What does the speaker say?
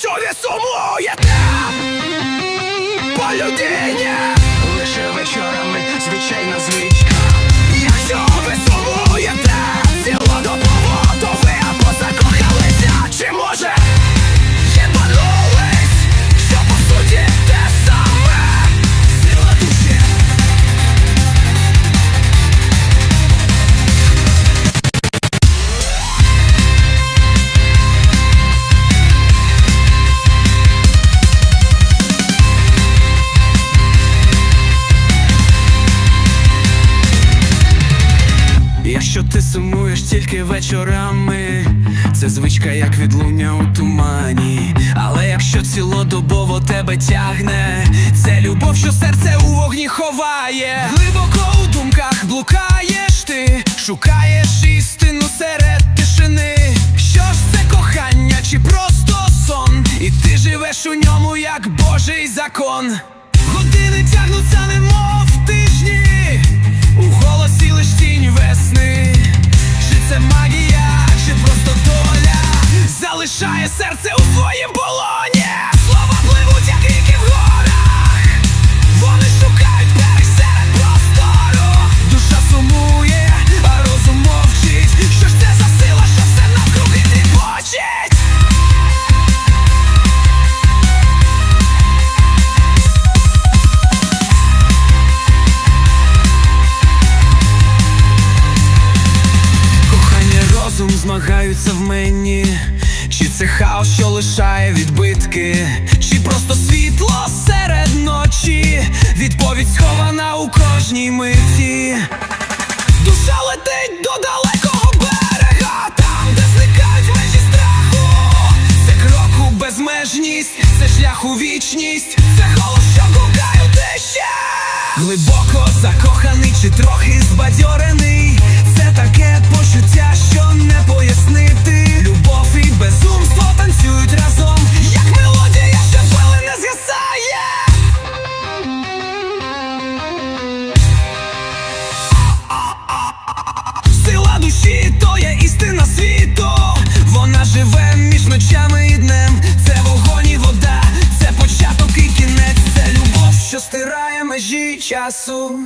якщо ви сумуєте по людині, Якщо ти сумуєш тільки вечорами, це звичка, як відлуння у тумані. Але якщо цілодобово тебе тягне, це любов, що серце у вогні ховає. Глибоко у думках блукаєш ти, шукаєш істину серед тишини. Що ж це кохання, чи просто сон? І ти живеш у ньому, як Божий закон. Години тягнуться, немов тижні. Залишає серце у своїм полоні. Слова пливуть, як ріки в горах. Вони шукають берег серед простору. Душа сумує, а розум мовчить. Що ж це за сила, що все навкруги тріпочить? Кохання розум змагаються в мені. Чи це хаос, що лишає відбитки, чи просто світло серед ночі, відповідь схована у кожній миті. Душа летить до далекого берега, там, де зникають межі страху. Це крок у безмежність, це шлях у вічність, це голос, що гукає у тиші. Глибоко закоханий чи трохи збадьорений. Що стирає межі часу.